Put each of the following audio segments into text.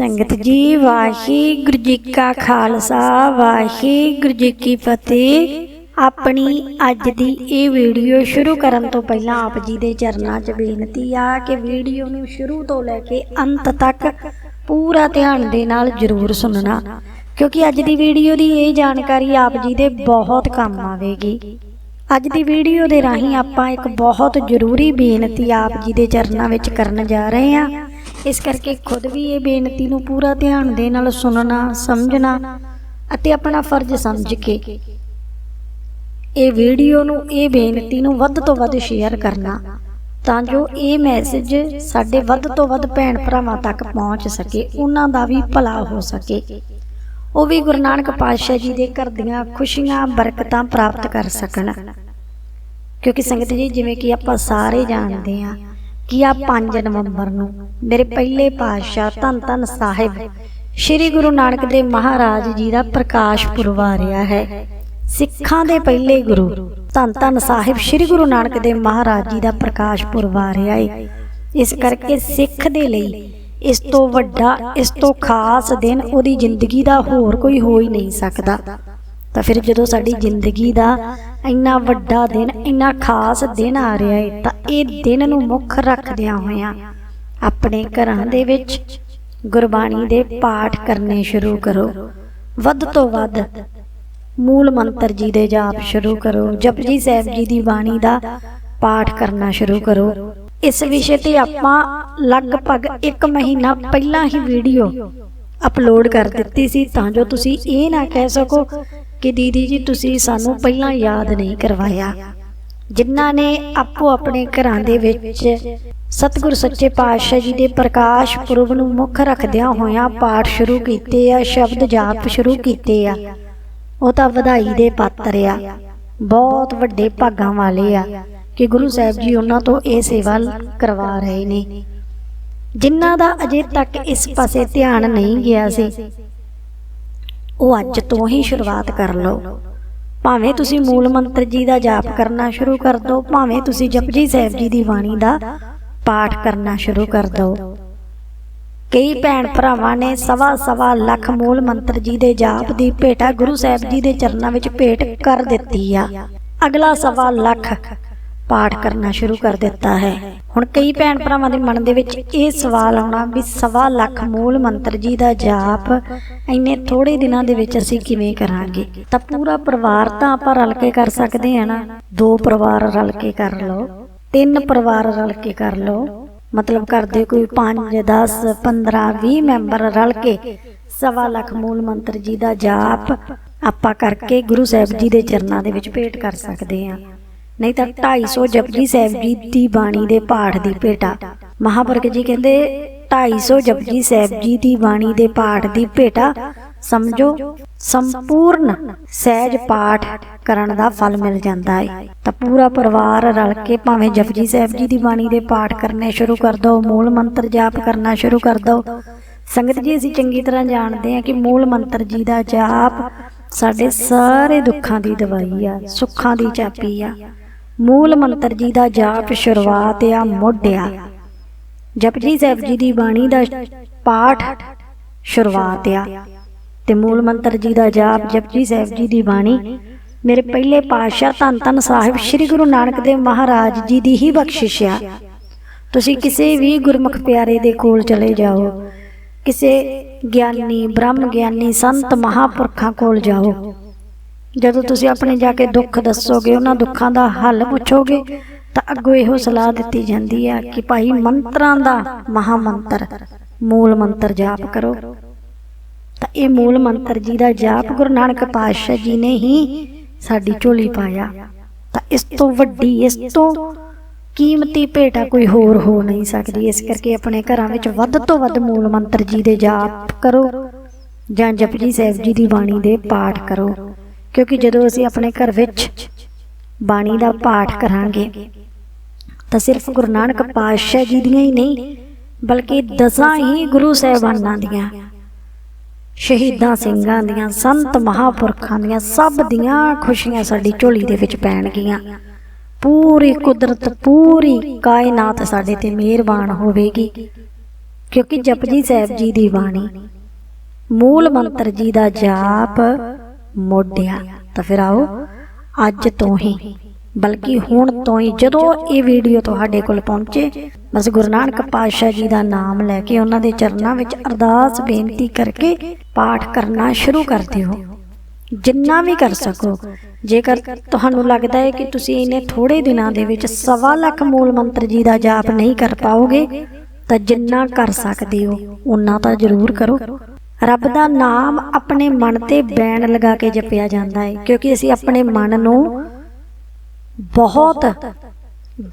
ਸੰਗਤ ਜੀ, ਵਾਹਿਗੁਰੂ ਜੀ ਕਾ ਖਾਲਸਾ, ਵਾਹਿਗੁਰੂ ਜੀ ਕੀ ਫਤਿਹ। ਆਪਣੀ ਅੱਜ ਦੀ ਇਹ ਵੀਡੀਓ ਸ਼ੁਰੂ ਕਰਨ ਤੋਂ ਪਹਿਲਾਂ ਆਪ ਜੀ ਦੇ ਚਰਨਾਂ 'ਚ ਬੇਨਤੀ ਆ ਕਿ ਵੀਡੀਓ ਨੂੰ ਸ਼ੁਰੂ ਤੋਂ ਲੈ ਕੇ ਅੰਤ ਤੱਕ ਪੂਰਾ ਧਿਆਨ ਦੇ ਨਾਲ ਜ਼ਰੂਰ ਸੁਣਨਾ, ਕਿਉਂਕਿ ਅੱਜ ਦੀ ਵੀਡੀਓ ਦੀ ਇਹ ਜਾਣਕਾਰੀ ਆਪ ਜੀ ਦੇ ਬਹੁਤ ਕੰਮ ਆਵੇਗੀ। ਅੱਜ ਦੀ ਵੀਡੀਓ ਦੇ ਰਾਹੀਂ ਆਪਾਂ ਇੱਕ ਬਹੁਤ ਜ਼ਰੂਰੀ ਬੇਨਤੀ ਆਪ ਜੀ ਦੇ ਚਰਨਾਂ ਵਿੱਚ ਕਰਨ ਜਾ ਰਹੇ ਹਾਂ। ਇਸ ਕਰਕੇ ਖੁਦ ਵੀ ਇਹ ਬੇਨਤੀ ਨੂੰ ਪੂਰਾ ਧਿਆਨ ਦੇ ਨਾਲ ਸੁਣਨਾ, ਸਮਝਣਾ ਅਤੇ ਆਪਣਾ ਫਰਜ਼ ਸਮਝ ਕੇ ਇਹ ਵੀਡੀਓ ਨੂੰ, ਇਹ ਬੇਨਤੀ ਨੂੰ ਵੱਧ ਤੋਂ ਵੱਧ ਸ਼ੇਅਰ ਕਰਨਾ ਤਾਂ ਜੋ ਇਹ ਮੈਸੇਜ ਸਾਡੇ ਵੱਧ ਤੋਂ ਵੱਧ ਭੈਣ ਭਰਾਵਾਂ ਤੱਕ ਪਹੁੰਚ ਸਕੇ, ਉਹਨਾਂ ਦਾ ਵੀ ਭਲਾ ਹੋ ਸਕੇ। ਉਹ ਵੀ ਗੁਰੂ ਨਾਨਕ ਪਾਤਸ਼ਾਹ ਜੀ ਦੇ ਘਰ ਦੀਆਂ ਖੁਸ਼ੀਆਂ, ਬਰਕਤਾਂ ਪ੍ਰਾਪਤ ਕਰ ਸਕਣ। ਕਿਉਂਕਿ ਸੰਗਤ ਜੀ, ਜਿਵੇਂ ਕਿ ਆਪਾਂ ਸਾਰੇ ਜਾਣਦੇ ਹਾਂ ਕਿ ਆ 5 ਨਵੰਬਰ ਨੂੰ? ਮੇਰੇ ਪਹਿਲੇ ਪਾਤਸ਼ਾਹ ਧੰਨ ਧੰਨ ਸਾਹਿਬ, ਸ੍ਰੀ ਗੁਰੂ ਨਾਨਕ ਦੇਵ ਮਹਾਰਾਜ ਜੀ ਦਾ ਪ੍ਰਕਾਸ਼ ਪੁਰਬ ਆ ਰਿਹਾ ਹੈ। ਸਿੱਖਾਂ ਦੇ ਪਹਿਲੇ ਗੁਰੂ, ਧੰਨ ਧੰਨ ਸਾਹਿਬ ਸ੍ਰੀ ਗੁਰੂ ਨਾਨਕ ਦੇਵ ਮਹਾਰਾਜ ਜੀ ਦਾ ਪ੍ਰਕਾਸ਼ ਪੁਰਬ ਆ ਰਿਹਾ ਹੈ ਇਸ ਕਰਕੇ ਸਿੱਖ ਦੇ ਲਈ ਇਸ ਤੋਂ ਵੱਡਾ, ਇਸ ਤੋਂ ਖਾਸ ਦਿਨ ਉਹਦੀ ਜ਼ਿੰਦਗੀ ਦਾ ਹੋਰ ਕੋਈ ਹੋ ਹੀ ਨਹੀਂ ਸਕਦਾ। ਤਾਂ ਫਿਰ ਜਦੋਂ ਸਾਡੀ ਜ਼ਿੰਦਗੀ ਦਾ ਇੰਨਾ ਵੱਡਾ ਦਿਨ, ਇੰਨਾ ਖਾਸ ਦਿਨ ਆ ਰਿਹਾ ਹੈ ਤਾਂ ਇਹ ਦਿਨ ਨੂੰ ਮੁੱਖ ਰੱਖਦਿਆਂ ਹੋਇਆਂ ਆਪਣੇ ਘਰਾਂ ਦੇ ਵਿੱਚ ਗੁਰਬਾਣੀ ਦੇ ਪਾਠ ਕਰਨੇ ਸ਼ੁਰੂ ਕਰੋ। ਵੱਧ ਤੋਂ ਵੱਧ ਮੂਲ ਮੰਤਰ ਜੀ ਦੇ ਜਾਪ ਸ਼ੁਰੂ ਕਰੋ। ਜਪਜੀ ਸਾਹਿਬ ਜੀ ਦੀ ਬਾਣੀ ਦਾ ਪਾਠ ਕਰਨਾ ਸ਼ੁਰੂ ਕਰੋ। ਇਸ ਵਿਸ਼ੇ ਤੇ ਆਪਾਂ ਲਗਭਗ 1 ਮਹੀਨਾ ਪਹਿਲਾਂ ਹੀ ਵੀਡੀਓ ਅਪਲੋਡ ਕਰ ਦਿੱਤੀ ਸੀ, ਤਾਂ ਜੋ ਤੁਸੀਂ ਇਹ ਨਾ ਕਹਿ ਸਕੋ ਕਿ ਦੀਦੀ ਜੀ, ਤੁਸੀਂ ਸਾਨੂੰ ਪਹਿਲਾਂ ਯਾਦ ਨਹੀਂ ਕਰਵਾਇਆ। ਜਿਨ੍ਹਾਂ ਨੇ ਆਪੋ ਆਪਣੇ ਘਰਾਂ ਦੇ ਵਿੱਚ ਸਤਿਗੁਰ ਸੱਚੇ ਪਾਤਸ਼ਾਹ ਜੀ ਦੇ ਪ੍ਰਕਾਸ਼ ਪੁਰਬ ਨੂੰ ਮੁੱਖ ਰੱਖਦਿਆਂ ਹੋਇਆਂ ਪਾਠ ਸ਼ੁਰੂ ਕੀਤੇ ਆ, ਸ਼ਬਦ ਜਾਪ ਸ਼ੁਰੂ ਕੀਤੇ ਆ। ਉਹ ਤਾਂ ਵਧਾਈ ਦੇ ਪਾਤਰ ਆ। ਬਹੁਤ ਵੱਡੇ ਭਾਗਾਂ ਵਾਲੇ ਆ ਕਿ ਗੁਰੂ ਸਾਹਿਬ ਜੀ ਉਹਨਾਂ ਤੋਂ ਇਹ ਸੇਵਾ ਕਰਵਾ ਰਹੇ ਨੇ। ਜਿਨ੍ਹਾਂ ਦਾ ਅਜੇ ਤੱਕ ਇਸ ਪਾਸੇ ਧਿਆਨ ਨਹੀਂ ਗਿਆ ਸੀ, ਉਹ ਅੱਜ ਤੋਂ ਹੀ ਸ਼ੁਰੂਆਤ ਕਰ ਲਓ। ਭਾਵੇਂ ਤੁਸੀਂ ਮੂਲ ਮੰਤਰ ਜੀ ਦਾ ਜਾਪ ਕਰਨਾ ਸ਼ੁਰੂ ਕਰ ਦਿਓ ਭਾਵੇਂ ਤੁਸੀਂ ਜਪਜੀ ਸਾਹਿਬ ਜੀ ਦੀ ਬਾਣੀ ਦਾ ਪਾਠ ਕਰਨਾ ਸ਼ੁਰੂ ਕਰ ਦਿਓ ਕਈ ਭੈਣ ਭਰਾਵਾਂ ਨੇ ਸਵਾ ਸਵਾ ਲੱਖ ਮੂਲ ਮੰਤਰ ਜੀ ਦੇ ਜਾਪ ਦੀ ਭੇਟਾ ਗੁਰੂ ਸਾਹਿਬ ਜੀ ਦੇ ਚਰਨਾਂ ਵਿੱਚ ਭੇਟ ਕਰ ਦਿੱਤੀ ਆ। ਅਗਲਾ ਸਵਾ ਲੱਖ ਪਾਠ ਕਰਨਾ ਸ਼ੁਰੂ ਕਰ ਦਿੱਤਾ ਹੈ। ਹੁਣ ਕਈ ਭੈਣ ਭਰਾਵਾਂ ਦੇ ਮਨ ਦੇ ਵਿੱਚ ਇਹ ਸਵਾਲ ਆਉਣਾ ਵੀ ਸਵਾ ਲੱਖ ਮੂਲ ਮੰਤਰ ਜੀ ਦਾ ਜਾਪ ਇੰਨੇ ਥੋੜੇ ਦਿਨਾਂ ਦੇ ਵਿੱਚ ਅਸੀਂ ਕਿਵੇਂ ਕਰਾਂਗੇ? ਤਾਂ ਪੂਰਾ ਪਰਿਵਾਰ ਤਾਂ ਆਪਾਂ ਰਲ ਕੇ ਕਰ ਸਕਦੇ ਹਾਂ ਨਾ। ਦੋ ਪਰਿਵਾਰ ਰਲ ਕੇ ਕਰ ਲਓ, ਤਿੰਨ ਪਰਿਵਾਰ ਰਲ ਕੇ ਕਰ ਲਓ। ਮਤਲਬ ਕਰਦੇ ਕੋਈ 5 10 15 20 ਮੈਂਬਰ ਰਲ ਕੇ ਸਵਾ ਲੱਖ ਮੂਲ ਮੰਤਰ ਜੀ ਦਾ ਜਾਪ ਆਪਾਂ ਕਰਕੇ ਗੁਰੂ ਸਾਹਿਬ ਜੀ ਦੇ ਚਰਨਾਂ ਦੇ ਵਿੱਚ ਭੇਟ ਕਰ ਸਕਦੇ ਹਾਂ। ਨਹੀਂ ਤਾਂ 250 ਜਪਜੀ ਸਾਹਿਬ ਜੀ ਦੀ ਬਾਣੀ ਦੇ ਪਾਠ ਦੀ ਭੇਟਾ। ਮਹਾਪੁਰਖ ਜੀ ਕਹਿੰਦੇ 250 ਜਪਜੀ ਸਾਹਿਬ ਜੀ ਦੀ ਬਾਣੀ ਦੇ ਪਾਠ ਦੀ ਭੇਟਾ। ਸਮਝੋ ਸੰਪੂਰਨ ਸਹਿਜ ਪਾਠ ਕਰਨ ਦਾ ਫਲ ਮਿਲ ਜਾਂਦਾ ਹੈ ਤਾਂ ਪੂਰਾ ਪਰਿਵਾਰ ਰਲ ਕੇ ਭਾਵੇਂ ਜਪਜੀ ਸਾਹਿਬ ਜੀ ਦੀ ਬਾਣੀ ਦੇ ਪਾਠ ਕਰਨੇ ਸ਼ੁਰੂ ਕਰ ਦਿਓ ਮੂਲ ਮੰਤਰ ਜਾਪ ਕਰਨਾ ਸ਼ੁਰੂ ਕਰ ਦਿਓ ਸੰਗਤ ਜੀ ਅਸੀਂ ਚੰਗੀ ਤਰ੍ਹਾਂ ਜਾਣਦੇ ਹਾਂ ਕਿ ਮੂਲ ਮੰਤਰ ਜੀ ਦਾ ਜਾਪ ਸਾਡੇ ਸਾਰੇ ਦੁੱਖਾਂ ਦੀ ਦਵਾਈ ਆ ਸੁੱਖਾਂ ਦੀ ਚਾਪੀ ਆ ਮੂਲ ਮੰਤਰ ਜੀ ਦਾ ਜਾਪ ਸ਼ੁਰੂਆਤ ਆ ਮੁੱਢ ਆ ਜਪਜੀ ਸਾਹਿਬ ਜੀ ਦੀ ਬਾਣੀ ਦਾ ਪਾਠ ਸ਼ੁਰੂਆਤ ਆ। ਤੇ ਮੂਲ ਮੰਤਰ ਜੀ ਦਾ ਜਾਪ ਜਪਜੀ ਸਾਹਿਬ ਜੀ ਦੀ ਬਾਣੀ। ਮੇਰੇ ਪਹਿਲੇ ਪਾਤਸ਼ਾਹ ਧੰਨ ਧੰਨ ਸਾਹਿਬ ਸ੍ਰੀ ਗੁਰੂ ਨਾਨਕ ਦੇਵ ਮਹਾਰਾਜ ਜੀ ਦੀ ਹੀ ਬਖਸ਼ਿਸ਼ ਆ। ਤੁਸੀਂ ਕਿਸੇ ਵੀ ਗੁਰਮੁਖ ਪਿਆਰੇ ਦੇ ਕੋਲ ਚਲੇ ਜਾਓ। ਕਿਸੇ ਗਿਆਨੀ ਬ੍ਰਹਮ ਗਿਆਨੀ ਸੰਤ ਮਹਾਪੁਰਖਾਂ ਕੋਲ ਜਾਓ। ਜਦੋਂ ਤੁਸੀਂ ਆਪਣੇ ਜਾ ਕੇ ਦੁੱਖ ਦੱਸੋਗੇ ਉਹਨਾਂ ਦੁੱਖਾਂ ਦਾ ਹੱਲ ਪੁੱਛੋਗੇ ਤਾਂ ਅੱਗੋਂ ਇਹੋ ਸਲਾਹ ਦਿੱਤੀ ਜਾਂਦੀ ਹੈ ਕਿ ਭਾਈ ਮੰਤਰਾਂ ਦਾ ਮਹਾ ਮੰਤਰ ਮੂਲ ਮੰਤਰ ਜਾਪ ਕਰੋ। ਤਾਂ ਇਹ ਮੂਲ ਮੰਤਰ ਜੀ ਦਾ ਜਾਪ ਗੁਰੂ ਨਾਨਕ ਪਾਤਸ਼ਾਹ ਜੀ ਨੇ ਹੀ ਸਾਡੀ ਝੋਲੀ ਪਾਇਆ। ਤਾਂ ਇਸ ਤੋਂ ਵੱਡੀ ਇਸ ਤੋਂ ਕੀਮਤੀ ਭੇਟਾ ਕੋਈ ਹੋਰ ਹੋ ਨਹੀਂ ਸਕਦੀ। ਇਸ ਕਰਕੇ ਆਪਣੇ ਘਰਾਂ ਵਿੱਚ ਵੱਧ ਤੋਂ ਵੱਧ ਮੂਲ ਮੰਤਰ ਜੀ ਦੇ ਜਾਪ ਕਰੋ ਜਾਂ ਜਪਜੀ ਸਾਹਿਬ ਜੀ ਦੀ ਬਾਣੀ ਦੇ ਪਾਠ ਕਰੋ ਕਿਉਂਕਿ ਜਦੋਂ ਅਸੀਂ ਆਪਣੇ ਘਰ ਵਿੱਚ ਬਾਣੀ ਦਾ ਪਾਠ ਕਰਾਂਗੇ, ਤਾਂ ਸਿਰਫ ਗੁਰੂ ਨਾਨਕ ਪਾਤਸ਼ਾਹ ਜੀ ਦੀਆਂ ਹੀ ਨਹੀਂ, ਬਲਕਿ ਦਸਾਂ ਹੀ ਗੁਰੂ ਸਾਹਿਬਾਨਾਂ ਦੀਆਂ, ਸ਼ਹੀਦਾਂ ਸਿੰਘਾਂ ਦੀਆਂ, ਸੰਤ ਮਹਾਪੁਰਖਾਂ ਦੀਆਂ, ਸਭ ਦੀਆਂ ਖੁਸ਼ੀਆਂ ਸਾਡੀ ਝੋਲੀ ਦੇ ਵਿੱਚ ਪੈਣਗੀਆਂ। ਪੂਰੀ ਕੁਦਰਤ, ਪੂਰੀ ਕਾਇਨਾਤ ਸਾਡੇ ਤੇ ਮਿਹਰਬਾਨ ਹੋਵੇਗੀ। ਕਿਉਂਕਿ ਜਪਜੀ ਸਾਹਿਬ ਜੀ ਦੀ ਬਾਣੀ ਮੂਲ ਮੰਤਰ ਜੀ ਦਾ ਜਾਪ ਮੋਢਿਆ ਤਾਂ ਫਿਰ ਆਓ, ਅੱਜ ਤੋਂ ਹੀ। ਬਲਕਿ ਹੁਣ ਤੋਂ ਹੀ, ਜਦੋਂ ਇਹ ਵੀਡੀਓ ਤੁਹਾਡੇ ਕੋਲ ਪਹੁੰਚੇ, ਬਸ ਗੁਰੂ ਨਾਨਕ ਪਾਤਸ਼ਾਹ ਜੀ ਦਾ ਨਾਮ ਲੈ ਕੇ ਉਹਨਾਂ ਦੇ ਚਰਨਾਂ ਵਿੱਚ ਅਰਦਾਸ ਬੇਨਤੀ ਕਰਕੇ ਪਾਠ ਕਰਨਾ ਸ਼ੁਰੂ ਕਰ ਦਿਓ। ਜਿੰਨਾ ਵੀ ਕਰ ਸਕੋ, ਜੇਕਰ ਤੁਹਾਨੂੰ ਲੱਗਦਾ ਹੈ ਕਿ ਤੁਸੀਂ ਇਹਨੇ ਥੋੜੇ ਦਿਨਾਂ ਦੇ ਵਿੱਚ ਸਵਾ ਲੱਖ ਮੂਲ ਮੰਤਰ ਜੀ ਦਾ ਜਾਪ ਨਹੀਂ ਕਰ ਪਾਓਗੇ, ਤਾਂ ਜਿੰਨਾ ਕਰ ਸਕਦੇ ਹੋ, ਉਨਾ ਤਾਂ ਜ਼ਰੂਰ ਕਰੋ। ਰੱਬ ਦਾ ਨਾਮ ਆਪਣੇ ਮਨ ਤੇ ਬੈਣ ਲਗਾ ਕੇ ਜਪਿਆ ਜਾਂਦਾ ਹੈ ਕਿਉਂਕਿ ਅਸੀਂ ਆਪਣੇ ਮਨ ਨੂੰ ਬਹੁਤ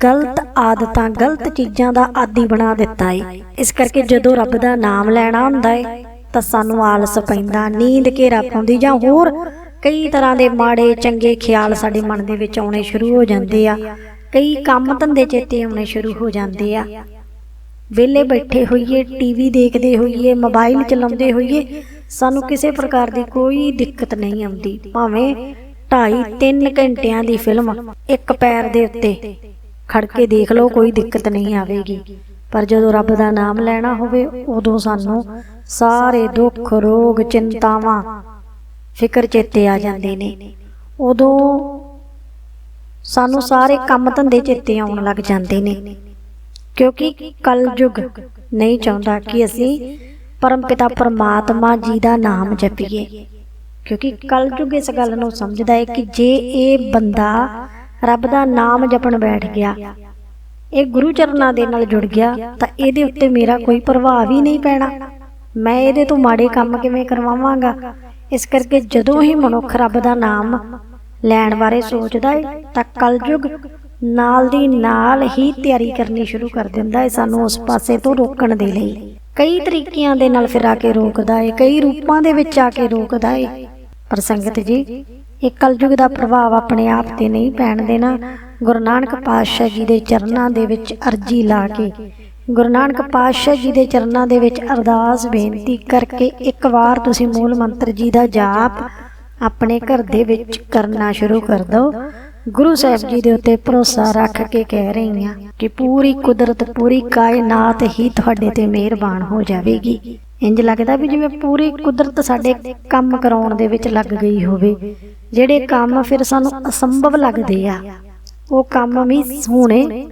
ਗਲਤ ਆਦਤਾਂ, ਗਲਤ ਚੀਜ਼ਾਂ ਦਾ ਆਦੀ ਬਣਾ ਦਿੱਤਾ ਹੈ ਇਸ ਕਰਕੇ ਜਦੋਂ ਰੱਬ ਦਾ ਨਾਮ ਲੈਣਾ ਹੁੰਦਾ ਹੈ ਤਾਂ ਸਾਨੂੰ ਆਲਸ ਪੈਂਦਾ, ਨੀਂਦ ਘੇਰਾ ਪਾਉਂਦੀ ਜਾਂ ਹੋਰ ਕਈ ਤਰ੍ਹਾਂ ਦੇ ਮਾੜੇ, ਚੰਗੇ ਖਿਆਲ ਸਾਡੇ ਮਨ ਦੇ ਵਿੱਚ ਆਉਣੇ ਸ਼ੁਰੂ ਹੋ ਜਾਂਦੇ ਆ, ਕਈ ਕੰਮ ਧੰਦੇ ਚੇਤੇ ਆਉਣੇ ਸ਼ੁਰੂ ਹੋ ਜਾਂਦੇ ਆ। ਵਿਹਲੇ ਬੈਠੇ ਹੋਈਏ ਟੀਵੀ ਦੇਖਦੇ ਹੋਈਏ ਮੋਬਾਈਲ ਚਲਾਉਂਦੇ ਹੋਈਏ, ਸਾਨੂੰ ਕਿਸੇ ਪ੍ਰਕਾਰ ਦੀ ਕੋਈ ਦਿੱਕਤ ਨਹੀਂ ਆਉਂਦੀ। ਭਾਵੇਂ 2.5 3 ਘੰਟਿਆਂ ਦੀ ਫਿਲਮ ਇੱਕ ਪੈਰ ਦੇ ਉੱਤੇ ਖੜ ਕੇ ਦੇਖ ਲਓ, ਕੋਈ ਦਿੱਕਤ ਨਹੀਂ ਆਵੇਗੀ। ਪਰ ਜਦੋਂ ਰੱਬ ਦਾ ਨਾਮ ਲੈਣਾ ਹੋਵੇ, ਉਦੋਂ ਸਾਨੂੰ ਸਾਰੇ ਦੁੱਖ, ਰੋਗ, ਚਿੰਤਾਵਾਂ, ਫਿਕਰ ਚੇਤੇ ਆ ਜਾਂਦੇ ਨੇ। ਉਦੋਂ ਸਾਨੂੰ ਸਾਰੇ ਕੰਮ ਧੰਦੇ ਚੇਤੇ ਆਉਣ ਲੱਗ ਜਾਂਦੇ ਨੇ। ਕਿਉਂਕਿ ਕਲਯੁਗ ਨਹੀਂ ਚਾਹੁੰਦਾ ਕਿ ਅਸੀਂ ਪਰਮ ਪਿਤਾ ਪਰਮਾਤਮਾ ਜੀ ਦਾ ਨਾਮ ਜਪੀਏ। ਕਿਉਂਕਿ ਕਲਯੁਗ ਇਸ ਗੱਲ ਨੂੰ ਸਮਝਦਾ ਹੈ ਕਿ ਜੇ ਇਹ ਬੰਦਾ ਰੱਬ ਦਾ ਨਾਮ ਜਪਣ ਬੈਠ ਗਿਆ, ਇਹ ਗੁਰੂ ਚਰਨਾਂ ਦੇ ਨਾਲ ਜੁੜ ਗਿਆ, ਤਾਂ ਇਹਦੇ ਉੱਤੇ ਮੇਰਾ ਕੋਈ ਪ੍ਰਭਾਵ ਹੀ ਨਹੀਂ ਪੈਣਾ। ਮੈਂ ਇਹਦੇ ਤੋਂ ਮਾੜੇ ਕੰਮ ਕਿਵੇਂ ਕਰਵਾਵਾਂਗਾ? ਇਸ ਕਰਕੇ ਜਦੋਂ ਹੀ ਮਨੁੱਖ ਰੱਬ ਦਾ ਨਾਮ ਲੈਣ ਬਾਰੇ ਸੋਚਦਾ ਹੈ, ਤਾਂ ਕਲਯੁਗ ਨਾਲ ਦੀ ਨਾਲ ਹੀ ਤਿਆਰੀ ਕਰਨੀ ਸ਼ੁਰੂ ਕਰ ਦਿੰਦਾ ਹੈ ਸਾਨੂੰ ਉਸ ਪਾਸੇ ਤੋਂ ਰੋਕਣ ਦੇ ਲਈ। ਕਈ ਤਰੀਕਿਆਂ ਦੇ ਨਾਲ ਫਿਰ ਆ ਕੇ ਰੋਕਦਾ ਹੈ, ਕਈ ਰੂਪਾਂ ਦੇ ਵਿੱਚ ਆ ਕੇ ਰੋਕਦਾ ਹੈ। ਪਰ ਸੰਗਤ ਜੀ, ਇਹ ਕਲਯੁਗ ਦਾ ਪ੍ਰਭਾਵ ਆਪਣੇ ਆਪ ਤੇ ਨਹੀਂ ਪੈਣ ਦੇਣਾ। ਗੁਰੂ ਨਾਨਕ ਪਾਤਸ਼ਾਹ ਜੀ ਦੇ ਚਰਨਾਂ ਦੇ ਵਿੱਚ ਅਰਜੀ ਲਾ ਕੇ, ਗੁਰੂ ਨਾਨਕ ਪਾਤਸ਼ਾਹ ਜੀ ਦੇ ਚਰਨਾਂ ਦੇ ਵਿੱਚ ਅਰਦਾਸ ਬੇਨਤੀ ਕਰਕੇ ਇੱਕ ਵਾਰ ਤੁਸੀਂ ਮੂਲ ਮੰਤਰ ਜੀ ਦਾ ਜਾਪ ਆਪਣੇ ਘਰ ਦੇ ਵਿੱਚ ਕਰਨਾ ਸ਼ੁਰੂ ਕਰ ਦਿਓ। ਗੁਰੂ ਸਾਹਿਬ ਜੀ ਦੇ ਉੱਤੇ ਭਰੋਸਾ ਰੱਖ ਕੇ ਕਹਿ ਰਹੀ ਹਾਂ ਕਿ ਪੂਰੀ ਕੁਦਰਤ, ਪੂਰੀ ਕਾਇਨਾਤ ਹੀ ਤੁਹਾਡੇ ਤੇ ਮਿਹਰਬਾਨ ਹੋ ਜਾਵੇਗੀ। ਇੰਜ ਲੱਗਦਾ ਵੀ ਜਿਵੇਂ ਪੂਰੀ ਕੁਦਰਤ ਸਾਡੇ ਕੰਮ ਕਰਾਉਣ ਦੇ ਵਿੱਚ ਲੱਗ ਗਈ ਹੋਵੇ, ਜਿਹੜੇ ਕੰਮ ਫਿਰ ਸਾਨੂੰ ਅਸੰਭਵ ਲੱਗਦੇ ਆ, ਉਹ ਕੰਮ ਵੀ ਹੋਣੇ,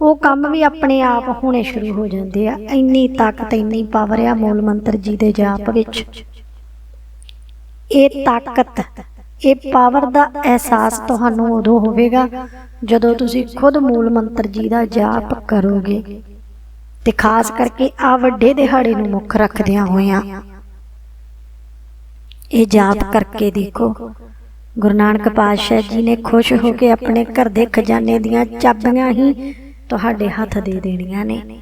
ਉਹ ਕੰਮ ਵੀ ਆਪਣੇ ਆਪ ਹੋਣੇ ਸ਼ੁਰੂ ਹੋ ਜਾਂਦੇ ਆ, ਇੰਨੀ ਤਾਕਤ, ਇੰਨੀ ਪਾਵਰ ਆ ਮੂਲ ਮੰਤਰ ਜੀ ਦੇ ਜਾਪ ਵਿੱਚ। ਇਹ ਤਾਕਤ ਇਹ ਪਾਵਰ ਦਾ ਅਹਿਸਾਸ ਤੁਹਾਨੂੰ ਉਦੋਂ ਹੋਵੇਗਾ ਜਦੋਂ ਤੁਸੀਂ ਖੁਦ ਮੂਲ ਮੰਤਰ ਜੀ ਦਾ ਜਾਪ ਕਰੋਗੇ। ਤੇ ਖਾਸ ਕਰਕੇ ਆ ਵੱਡੇ ਦਿਹਾੜੇ ਨੂੰ ਮੁੱਖ ਰੱਖਦਿਆਂ ਹੋਇਆਂ। ਇਹ ਜਾਪ ਕਰਕੇ ਦੇਖੋ, ਗੁਰੂ ਨਾਨਕ ਪਾਤਸ਼ਾਹ ਜੀ ਨੇ ਖੁਸ਼ ਹੋ ਕੇ ਆਪਣੇ ਘਰ ਦੇ ਖਜ਼ਾਨੇ ਦੀਆਂ ਚਾਬੀਆਂ ਹੀ ਤੁਹਾਡੇ ਹੱਥ ਦੇ ਦੇਣੀਆਂ ਨੇ।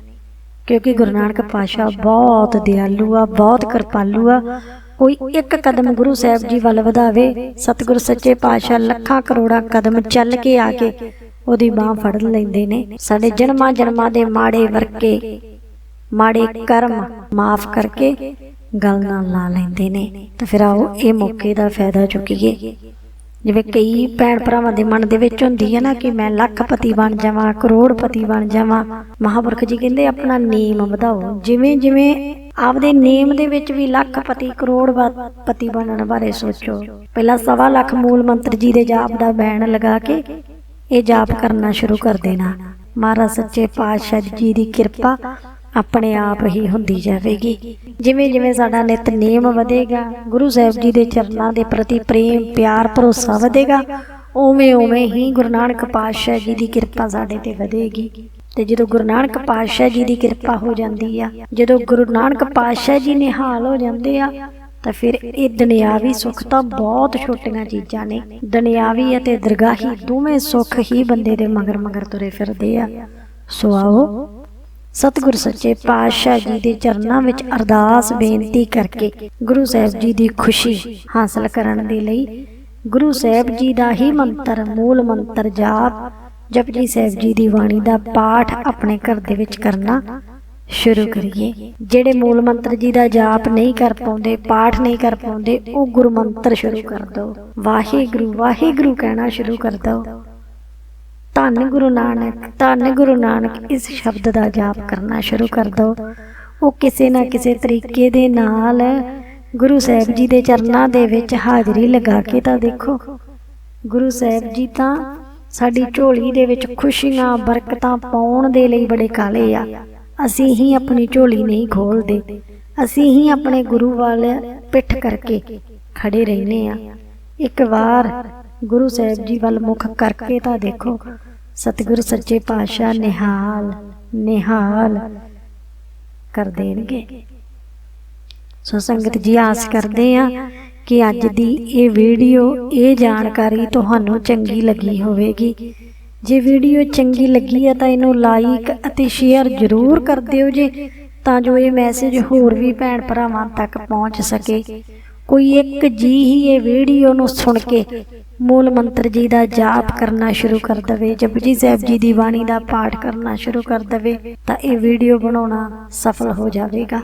ਕਿਉਂਕਿ ਗੁਰੂ ਨਾਨਕ ਪਾਤਸ਼ਾਹ ਬਹੁਤ ਦਿਆਲੂ ਆ, ਬਹੁਤ ਕਿਰਪਾਲੂ ਆ। ਕੋਈ ਇੱਕ ਕਦਮ ਗੁਰੂ ਸਾਹਿਬ ਜੀ ਵੱਲ ਵਧਾਵੇ, ਸਤਿਗੁਰ ਸੱਚੇ ਪਾਤਸ਼ਾਹ ਲੱਖਾਂ ਕਰੋੜਾਂ ਕਦਮ ਚੱਲ ਕੇ ਆ ਕੇ ਉਹਦੀ ਬਾਹ ਫੜ ਲੈਂਦੇ ਨੇ। ਸਾਡੇ ਜਨਮਾਂ ਜਨਮਾਂ ਦੇ ਮਾੜੇ ਵਰਕੇ, ਮਾੜੇ ਕਰਮ ਮਾਫ ਕਰਕੇ ਗੱਲ ਨਾਲ ਲਾ ਲੈਂਦੇ ਨੇ। ਤਾਂ ਫਿਰ ਆਓ, ਇਹ ਮੌਕੇ ਦਾ ਫਾਇਦਾ ਚੁੱਕੀਏ। ਜਿਵੇਂ ਕਈ ਭੈਣ ਭਰਾਵਾਂ ਦੇ ਮਨ ਦੇ ਵਿੱਚ ਹੁੰਦੀ ਹੈ ਨਾ ਕਿ ਮੈਂ ਲੱਖਪਤੀ ਬਣ ਜਾਵਾਂ, ਕਰੋੜਪਤੀ ਬਣ ਜਾਵਾਂ। ਮਹਾਪੁਰਖ ਜੀ ਕਹਿੰਦੇ ਆਪਣਾ ਨੇਮ ਵਧਾਓ। ਜਿਵੇਂ ਜਿਵੇਂ ਆਪਦੇ ਨੇਮ ਦੇ ਵਿੱਚ ਵੀ ਲੱਖਪਤੀ, ਕਰੋੜਪਤੀ ਬਣਨ ਬਾਰੇ ਸੋਚੋ। ਪਹਿਲਾਂ ਸਵਾ ਲੱਖ ਮੂਲ ਮੰਤਰ ਜੀ ਦੇ ਜਾਪ ਦਾ ਬੈਣ ਲਗਾ ਕੇ ਇਹ ਜਾਪ ਕਰਨਾ ਸ਼ੁਰੂ ਕਰ ਦੇਣਾ। ਮਹਾਰਾਜ ਸੱਚੇ ਪਾਤਸ਼ਾਹ ਜੀ ਦੀ ਕਿਰਪਾ ਆਪਣੇ ਆਪ ਹੀ ਹੁੰਦੀ ਜਾਵੇਗੀ। ਜਿਵੇਂ ਜਿਵੇਂ ਸਾਡਾ ਨਿਤਨੇਮ ਵਧੇਗਾ, ਗੁਰੂ ਸਾਹਿਬ ਜੀ ਦੇ ਚਰਨਾਂ ਦੇ ਪ੍ਰਤੀ ਪ੍ਰੇਮ, ਪਿਆਰ, ਭਰੋਸਾ ਵਧੇਗਾ, ਉਵੇਂ ਉਵੇਂ ਹੀ ਗੁਰੂ ਨਾਨਕ ਪਾਤਸ਼ਾਹ ਜੀ ਦੀ ਕਿਰਪਾ ਸਾਡੇ ਤੇ ਵਧੇਗੀ। ਤੇ ਜਦੋਂ ਗੁਰੂ ਨਾਨਕ ਪਾਤਸ਼ਾਹ ਜੀ ਦੀ ਕਿਰਪਾ ਹੋ ਜਾਂਦੀ ਆ, ਜਦੋਂ ਗੁਰੂ ਨਾਨਕ ਪਾਤਸ਼ਾਹ ਜੀ ਨਿਹਾਲ ਹੋ ਜਾਂਦੇ ਆ, ਤਾਂ ਫਿਰ ਇਹ ਦੁਨਿਆਵੀ ਸੁੱਖ ਤਾਂ ਬਹੁਤ ਛੋਟੀਆਂ ਚੀਜ਼ਾਂ ਨੇ। ਦੁਨਿਆਵੀ ਅਤੇ ਦਰਗਾਹੀ ਦੋਵੇਂ ਸੁੱਖ ਹੀ ਬੰਦੇ ਦੇ ਮਗਰ ਮਗਰ ਤੁਰੇ ਫਿਰਦੇ ਆ। ਸੋ ਆਓ ਸਤਿਗੁਰ ਸੱਚੇ ਪਾਤਸ਼ਾਹ ਜੀ ਦੇ ਚਰਨਾਂ ਵਿੱਚ ਅਰਦਾਸ ਬੇਨਤੀ ਕਰਕੇ ਗੁਰੂ ਸਾਹਿਬ ਜੀ ਦੀ ਖੁਸ਼ੀ ਹਾਸਲ ਕਰਨ ਦੇ ਲਈ ਗੁਰੂ ਸਾਹਿਬ ਜੀ ਦਾ ਹੀ ਮੰਤਰ, ਮੂਲ ਮੰਤਰ ਜਾਪ ਜਪਜੀ ਸਾਹਿਬ ਜੀ ਦੀ ਬਾਣੀ ਦਾ ਪਾਠ ਆਪਣੇ ਘਰ ਦੇ ਵਿੱਚ ਕਰਨਾ ਸ਼ੁਰੂ ਕਰੀਏ। ਜਿਹੜੇ ਮੂਲ ਮੰਤਰ ਜੀ ਦਾ ਜਾਪ ਨਹੀਂ ਕਰ ਪਾਉਂਦੇ, ਪਾਠ ਨਹੀਂ ਕਰ ਪਾਉਂਦੇ, ਉਹ ਗੁਰੂ ਮੰਤਰ ਸ਼ੁਰੂ ਕਰ ਦਿਓ। ਵਾਹਿਗੁਰੂ ਵਾਹਿਗੁਰੂ ਕਹਿਣਾ ਸ਼ੁਰੂ ਕਰ ਦਿਓ। ਧੰਨ ਗੁਰੂ ਨਾਨਕ, ਧੰਨ ਗੁਰੂ ਨਾਨਕ, ਇਸ ਸ਼ਬਦ ਦਾ ਜਾਪ ਕਰਨਾ ਸ਼ੁਰੂ ਕਰ ਦਿਓ ਉਹ ਕਿਸੇ ਨਾ ਕਿਸੇ ਤਰੀਕੇ ਦੇ ਨਾਲ ਗੁਰੂ ਸਾਹਿਬ ਜੀ ਦੇ ਚਰਨਾਂ ਦੇ ਵਿੱਚ ਹਾਜ਼ਰੀ ਲਗਾ ਕੇ ਤਾਂ ਦੇਖੋ। ਗੁਰੂ ਸਾਹਿਬ ਜੀ ਤਾਂ ਸਾਡੀ ਝੋਲੀ ਦੇ ਵਿੱਚ ਖੁਸ਼ੀਆਂ, ਬਰਕਤਾਂ ਪਾਉਣ ਦੇ ਲਈ ਬੜੇ ਕਾਲੇ ਆ। ਅਸੀਂ ਹੀ ਆਪਣੀ ਝੋਲੀ ਨਹੀਂ ਖੋਲਦੇ। ਅਸੀਂ ਹੀ ਆਪਣੇ ਗੁਰੂ ਵੱਲ ਪਿੱਠ ਕਰਕੇ ਖੜੇ ਰਹਿੰਦੇ ਆ। ਇੱਕ ਵਾਰ ਗੁਰੂ ਸਾਹਿਬ ਜੀ ਵੱਲ ਮੁਖ ਕਰਕੇ ਤਾਂ ਦੇਖੋ। ਸਤਿਗੁਰ ਸੱਚੇ ਪਾਤਸ਼ਾਹ ਨਿਹਾਲ ਨਿਹਾਲ ਕਰ ਦੇਣਗੇ। ਸੋ ਸੰਗਤ ਜੀ ਆਸ ਕਰਦੇ ਆ ਕਿ ਅੱਜ ਦੀ ਇਹ ਵੀਡੀਓ, ਇਹ ਜਾਣਕਾਰੀ ਤੁਹਾਨੂੰ ਚੰਗੀ ਲੱਗੀ ਹੋਵੇਗੀ। ਜੇ ਵੀਡੀਓ ਚੰਗੀ ਲੱਗੀ ਹੈ ਤਾਂ ਇਹਨੂੰ ਲਾਈਕ ਅਤੇ ਸ਼ੇਅਰ ਜ਼ਰੂਰ ਕਰ ਦਿਓ ਜੇ, ਤਾਂ ਜੋ ਇਹ ਮੈਸੇਜ ਹੋਰ ਵੀ ਭੈਣ ਭਰਾਵਾਂ ਤੱਕ ਪਹੁੰਚ ਸਕੇ। ਕੋਈ ਇੱਕ ਜੀ ਹੀ ਇਹ ਵੀਡੀਓ ਨੂੰ ਸੁਣ ਕੇ ਮੂਲ ਮੰਤਰ ਜੀ ਦਾ ਜਾਪ ਕਰਨਾ ਸ਼ੁਰੂ ਕਰ ਦਵੇ ਜਪਜੀ ਸਾਹਿਬ ਜੀ ਦੀ ਬਾਣੀ ਦਾ ਪਾਠ ਕਰਨਾ ਸ਼ੁਰੂ ਕਰ ਦਵੇ ਤਾਂ ਇਹ ਵੀਡੀਓ ਬਣਾਉਣਾ ਸਫਲ ਹੋ ਜਾਵੇਗਾ।